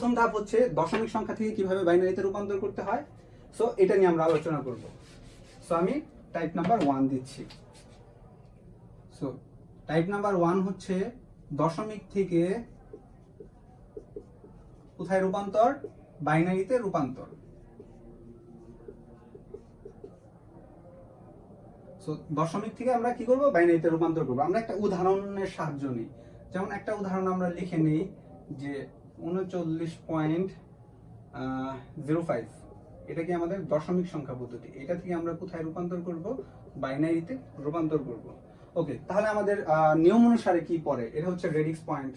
প্রথম ধাপ হচ্ছে দশমিক সংখ্যা থেকে কীভাবে বাইনারিতে রূপান্তর করতে হয়। সো এটা নিয়ে আমরা আলোচনা করব। সো আমি টাইপ নাম্বার ওয়ান দিচ্ছি। সো টাইপ নাম্বার ওয়ান হচ্ছে দশমিক থেকে কোথায় রূপান্তর? বাইনারিতে রূপান্তর। সো দশমিক থেকে আমরা কি করব? বাইনারিতে রূপান্তর করব। আমরা একটা উদাহরণের সাহায্য নিই। যেমন একটা উদাহরণ আমরা লিখে নিই যে উনচল্লিশ পয়েন্ট জিরো ফাইভ এটা কি আমাদের দশমিক সংখ্যা পদ্ধতি? এটা থেকে আমরা কোথায় রূপান্তর করব? বাইনারিতে রূপান্তর করব। ওকে, তাহলে আমাদের নিয়ম অনুসারে কি পড়ে? এটা হচ্ছে রেডিক্স পয়েন্ট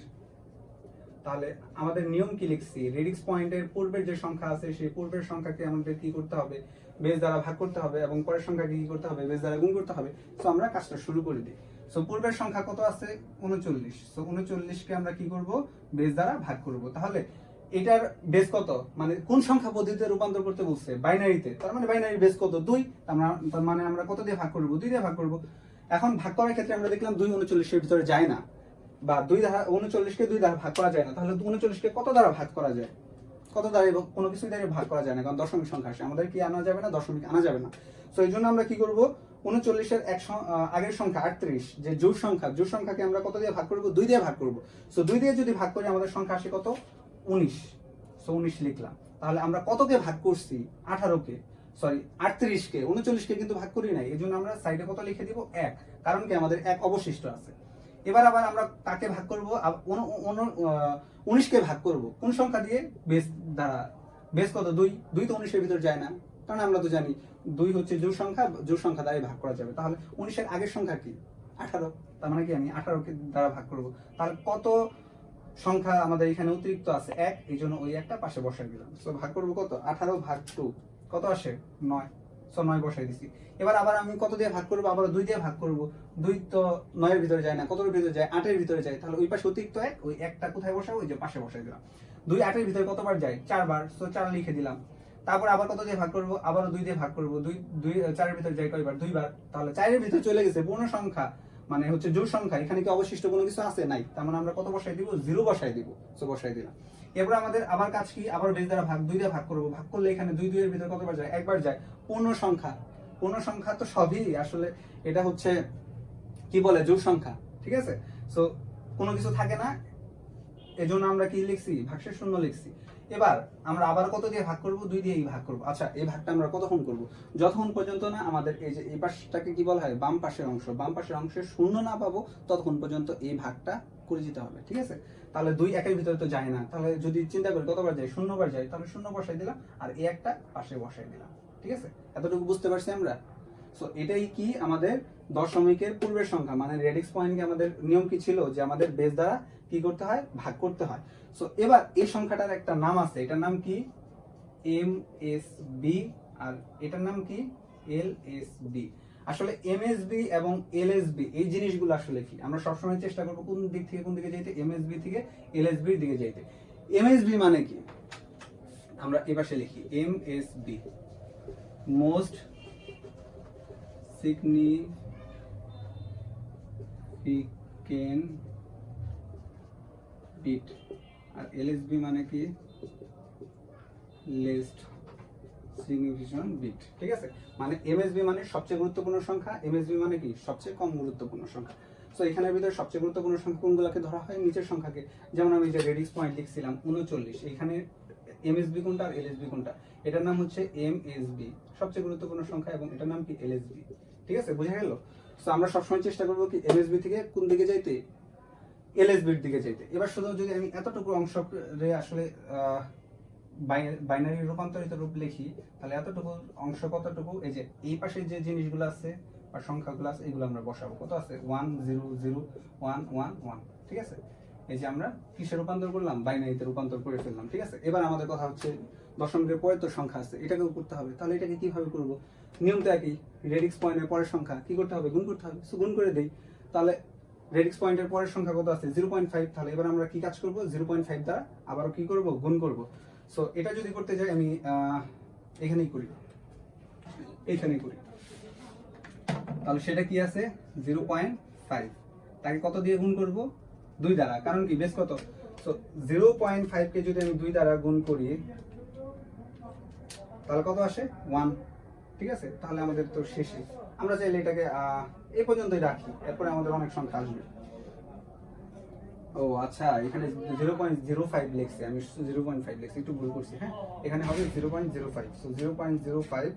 তাহলে আমাদের নিয়ম কি লিখছি? রেডিক্স পয়েন্টের পূর্বের যে সংখ্যা আছে, সেই পূর্বের সংখ্যাকে আমাদের কি করতে হবে? বেস দ্বারা ভাগ করতে হবে এবং পরের সংখ্যাকে কি করতে হবে? বেস দ্বারা গুণ করতে হবে। সো আমরা কাজটা শুরু করে দিই। সো পূর্বের সংখ্যা কত আছে? উনচল্লিশ। সো উনচল্লিশকে আমরা কি করব? বেস দ্বারা ভাগ করব। তাহলে এটার বেস কত? মানে কোন সংখ্যা পদ্ধতিতে রূপান্তর করতে বলছে? বাইনারিতে। তার মানে বাইনারি বেস কত? দুই। তার মানে আমরা কত দিয়ে ভাগ করব? দুই দিয়ে ভাগ করব। এখন ভাগ করার ক্ষেত্রে আমরা দেখলাম দুই উনচল্লিশের ভিতরে যায় না। বা দুই দ্বারা উনচল্লিশকে দুই দ্বারা ভাগ করা যায় না। তাহলে উনচল্লিশকে কত দ্বারা ভাগ করা যায়? কত দ্বারা কোনো কিছু দ্বারা ভাগ করা যায় না। কারণ দশমিক সংখ্যা আসে। আমাদের কি আনা যাবে না? দশমিক আনা যাবে না। তো এই জন্য আমরা কি করব? উনচল্লিশের এক আগের সংখ্যা, আটত্রিশ, যে জোর সংখ্যা জোর সংখ্যাকে আমরা কত দিয়ে ভাগ করব? দুই দিয়ে ভাগ করব। সো দুই দিয়ে যদি ভাগ করি, আমাদের সংখ্যা আসে কত? উনিশ। সো উনিশ লিখলাম। তাহলে আমরা কতকে ভাগ করছি? আঠারোকে সরি আটত্রিশকে উনচল্লিশকে কিন্তু ভাগ করি নাই। এই জন্য আমরা সাইডে কত লিখে দিব? এক। কারণ কি? আমাদের এক অবশিষ্ট আছে। এবার আবার আমরা কাকে ভাগ করব? উনিশকে ভাগ করব। কোন সংখ্যা দিয়ে? বেস দ্বারা। বেস কত? দুই। দুই তো উনিশের ভিতর যায় না। কারণ আমরা তো জানি দুই হচ্ছে জোর সংখ্যা জোর সংখ্যা দ্বারাই ভাগ করা যাবে। তাহলে উনিশের আগের সংখ্যা কি? আঠারো। তার মানে কি আমি আঠারোকে দ্বারা ভাগ করব। তাহলে কত সংখ্যা আমাদের এখানে অতিরিক্ত আছে? এক। এই জন্য ওই একটা পাশে বসাই দিলাম। সো ভাগ করব কত? আঠারো ভাগ টু কত আসে? নয়। সো নয় বসাই দিছি। এবার আবার আমি কত দিয়ে ভাগ করব? আবার দুই দিয়ে ভাগ করব। দুই তো নয়ের ভিতরে যায় না, কতর ভিতরে যায়? আটের ভিতরে যায়। তাহলে ওই পাশে অতিরিক্ত এক, ওই একটা কোথায় বসাবো? ওই যে পাশে বসাই দিলাম। দুই আটের ভিতরে কতবার যায়? চারবার। সো চার লিখে দিলাম। তারপর আবার কত দিয়ে ভাগ করব? আবারও দুই দিয়ে ভাগ করব। দুই দুই চারের ভিতরে যায় কয়বার? দুইবার। তাহলে চারের ভিতরে চলে গেছে পূর্ণ সংখ্যা মানে হচ্ছে জোর সংখ্যা। এখানে কি অবশিষ্ট কোনো কিছু আছে? নাই। তার মানে আমরা কত বসাই দিব? জিরো বসাই দিব। সো বসাই দিলাম। এরপর আমাদের আবার কাজ কি? আবার বেস দ্বারা ভাগ, দুই দিয়ে ভাগ করব। ভাগ করলে এখানে দুই, দুইয়ের ভিতরে কতবার যায়? একবার যায়। পূর্ণ সংখ্যা। পূর্ণ সংখ্যা তো সবই। আসলে এটা হচ্ছে কি বলে? জোর সংখ্যা। ঠিক আছে? সো কোনো কিছু থাকে না। এজন্য আমরা কি লিখছি? ভাগশেষ শূন্য লিখছি। এবার আমরা আবার কত দিয়ে ভাগ করব? দুই দিয়ে ভাগ করব। আচ্ছা এই ভাগটা আমরা কতক্ষণ করব? যতক্ষণ পর্যন্ত না আমাদের এই যে এই পাশটাকে কি বলা হয়? বাম পাশের অংশ। বাম পাশের অংশে শূন্য না পাবো, ততক্ষণ পর্যন্ত এই ভাগটা করে যেতে হবে, ঠিক আছে? তাহলে দুই একের ভিতরে তো যায় না। তাহলে যদি চিন্তা করি কতবার যায়? শূন্যবার যায়। তাহলে শূন্য বসাই দিলাম আর এই একটা পাশে বসাই দিলাম, ঠিক আছে? এতটুকু বুঝতে পারছি আমরা? সো এটাই কি আমাদের দশমিকের পূর্বের সংখ্যা? মানে রেডিক্স পয়েন্টকে আমাদের নিয়ম কি ছিল? যে আমাদের বেস দ্বারা কি করতে হয়? ভাগ করতে হয়। সো এবার এই সংখ্যাটার একটা নাম আছে। এটার নাম কি? এম এস বি আর এটার নাম কি? এল এস বি আসলে এম এস বি এবং এল এস বি এই জিনিসগুলো আসলে কি? আমরা সবসময় চেষ্টা করব কোন দিক থেকে কোন দিকে যাইতে? এম এস বি থেকে এল এস বির দিকে যাইতে। এম এস বি মানে কি? আমরা এপাশে লিখি। M S B most significant bit. আর এলএসবি মানে কি? Least significant bit. ঠিক আছে? মানে এমএসবি মানে সবচেয়ে গুরুত্বপূর্ণ সংখ্যা। এমএসবি মানে কি? সবচেয়ে কম গুরুত্বপূর্ণ সংখ্যা। সো এখানের ভিতরে সবচেয়ে গুরুত্বপূর্ণ সংখ্যা কোনগুলোকে ধরা হয়? নিচের সংখ্যাকে। যেমন আমি যে রেডিক্স পয়েন্ট লিখছিলাম, উনচল্লিশ। এখানে এমএসবি কোনটা আর এলএসবি কোনটা? এটার নাম হচ্ছে এমএসবি সবচেয়ে গুরুত্বপূর্ণ সংখ্যা এবং এটার নাম কি? এলএসবি ঠিক আছে? বোঝা গেল? সো আমরা সবসময় চেষ্টা করব কি এমএসবি থেকে কোন দিকে যাইতে? এলএসবির দিকে যাইতে। এবার শুধু যদি আমি এতটুকু অংশ আসলে বাইনারি রূপান্তরিত রূপ লিখি, তাহলে এতটুকু অংশ কতটুকু? এই যে এই পাশে যে জিনিসগুলো আছে বা সংখ্যাগুলো আছে, এগুলো আমরা বসাবো। কত আছে? One zero zero one one one ঠিক আছে? এই যে আমরা কিসে রূপান্তর করলাম? বাইনারিতে রূপান্তর করে ফেললাম। ঠিক আছে? এবার আমাদের কথা হচ্ছে দশমিকের পরের তো সংখ্যা আছে, এটাকেও করতে হবে। তাহলে এটাকে কীভাবে করব? নিয়মটা একই রেডিক্স পয়েন্টের পরের সংখ্যা, কি করতে হবে? গুণ করতে হবে। সো গুণ করে দেই। তাহলে রেডিক্স পয়েন্টের পরের সংখ্যা কত আছে? জিরো পয়েন্ট ফাইভ তাহলে এবার আমরা কি কাজ করব? জিরো পয়েন্ট ফাইভ দ্বারা আবারও কি করব? গুণ করব। সো এটা যদি করতে যাই, আমি এখানেই করি। এইখানেই করি। তাহলে সেটা কি আছে? জিরো পয়েন্ট ফাইভ তাকে কত দিয়ে গুণ করব? দুই দ্বারা। কারণ কি? বেশ কত? সো জিরো পয়েন্ট ফাইভকে যদি আমি দুই দ্বারা গুণ করি তাহলে কত আসে? ওয়ান ঠিক আছে? তাহলে আমাদের তো শেষে। আমরা চাইলে এটাকে এই পর্যন্তই রাখি। এরপরে আমাদের অনেক সংখ্যা আসবে। ও আচ্ছা এখানে জিরো পয়েন্ট জিরো ফাইভ লিখছি। আমি জিরো পয়েন্ট ফাইভ লিখছি। একটু ভুল করছি হ্যাঁ? এখানে হবে zero point zero five so zero point zero five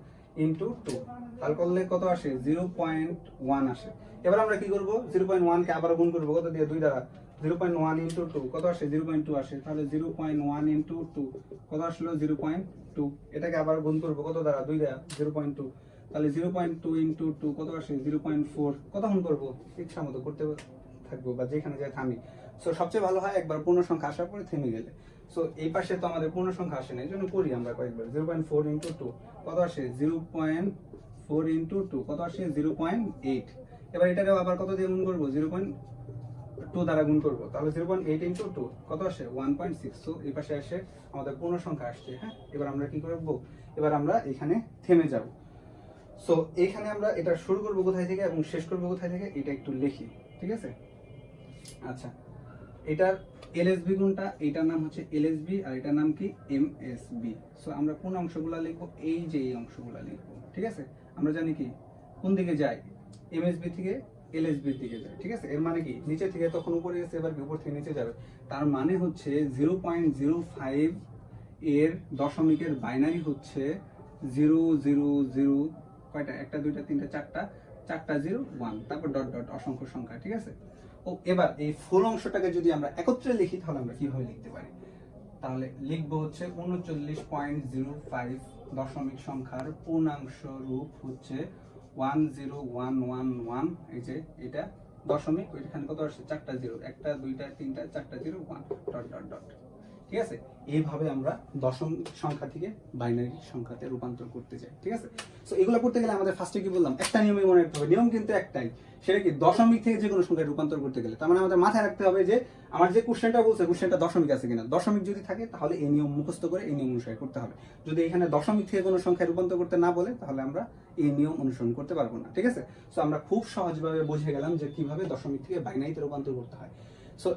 into two তাহলে করলে কত আসে? জিরো পয়েন্ট ওয়ান আসে। এবার আমরা কি করব? জিরো পয়েন্ট ওয়ানকে আবার গুণ করব। কত দিয়ে? দুই দ্বারা zero point one into two কত আসে জিরো পয়েন্ট টু আসে তাহলে zero point one into two কত আসলো জিরো পয়েন্ট টু এটাকে আবার গুণ করব কত দ্বারা দুই দ্বারা জিরো পয়েন্ট টু তাহলে zero point two into two কত আসে জিরো পয়েন্ট ফোর কতক্ষণ করব ইচ্ছা মতো করতে থাকব বা যেখানে যাই থামি সো সবচেয়ে ভালো হয় একবার পূর্ণ সংখ্যা আসার পরে থেমে গেলে সো এই পাশে তো আমাদের পূর্ণ সংখ্যা আসে না এই জন্য করি আমরা কয়েকবার zero point four into two কত আসে zero point four into two কত আসে জিরো পয়েন্ট এইট এবার এটাকে আবার কত দিয়ে গুণ করব জিরো পয়েন্ট টু দ্বারা গুণ করব। তাহলে zero point eight into two কত আসে? ওয়ান পয়েন্ট সিক্স তো এই পাশে আসে আমাদের পূর্ণ সংখ্যা আসছে হ্যাঁ? এবার আমরা কি করব? এবার আমরা এখানে থেমে যাব। সো এইখানে আমরা এটা শুরু করব কোথায় থেকে এবং শেষ করব কোথায় থেকে? এটা একটু লিখি, ঠিক আছে? আচ্ছা এটার এল এস এলএসবি গুণটা, এটার নাম হচ্ছে এলএসবি আর এটার নাম কি? এমএসবি সো আমরা কোন অংশগুলো লিখব? এই যে এই অংশগুলো লিখব, ঠিক আছে? আমরা জানি কি? কোন দিকে যাই এমএসবি থেকে এলএসবি দিকে যায়, ঠিক আছে? এর মানে কি? নিচে থেকে তখন উপরে গেছে এবার উপর থেকে নিচে যাবে। তার মানে হচ্ছে জিরো পয়েন্ট জিরো ফাইভ এর দশমিকের বাইনারি হচ্ছে জিরো জিরো জিরো কয়টা? একটা, দুইটা, তিনটা, চারটা চারটা জিরো ওয়ান তারপর ডট ডট অসংখ্য সংখ্যা, ঠিক আছে? ও, এবার এই ফুল অংশটাকে যদি আমরা একত্রে লিখি, তাহলে আমরা কীভাবে লিখতে পারি? তাহলে লিখব হচ্ছে উনচল্লিশ পয়েন্ট জিরো ফাইভ দশমিক সংখ্যার পূর্ণাংশ রূপ হচ্ছে one zero one one one এই যে এটা দশমিক, ওইখানে কত আসছে? চারটা জিরো একটা, দুইটা, তিনটা, চারটা zero one dot dot dot ঠিক আছে? এইভাবে আমরা দশম সংখ্যা থেকে বাইনারি সংখ্যাতে রূপান্তর করতে চাই, ঠিক আছে? সো এগুলো করতে গেলে আমাদের ফার্স্টে কি বললাম? একটা নিয়মে মনে রাখতে হবে। নিয়ম কিন্তু একটাই। সেটা কি? দশমিক থেকে যে কোনো সংখ্যায় রূপান্তর করতে গেলে। তার মানে আমাদের মাথায় রাখতে হবে যে, আমার যে কোশ্চেনটা বলছে কোশ্চেনটা দশমিক আছে কিনা? দশমিক যদি থাকে, তাহলে এই নিয়ম মুখস্থ করে এই নিয়ম অনুসারে করতে হবে। যদি এখানে দশমিক থেকে কোনো সংখ্যায় রূপান্তর করতে না বলে, তাহলে আমরা এই নিয়ম অনুসরণ করতে পারব না, ঠিক আছে? সো আমরা খুব সহজভাবে বুঝে গেলাম যে কীভাবে দশমিক থেকে বাইনারিতে রূপান্তর করতে হয়। সো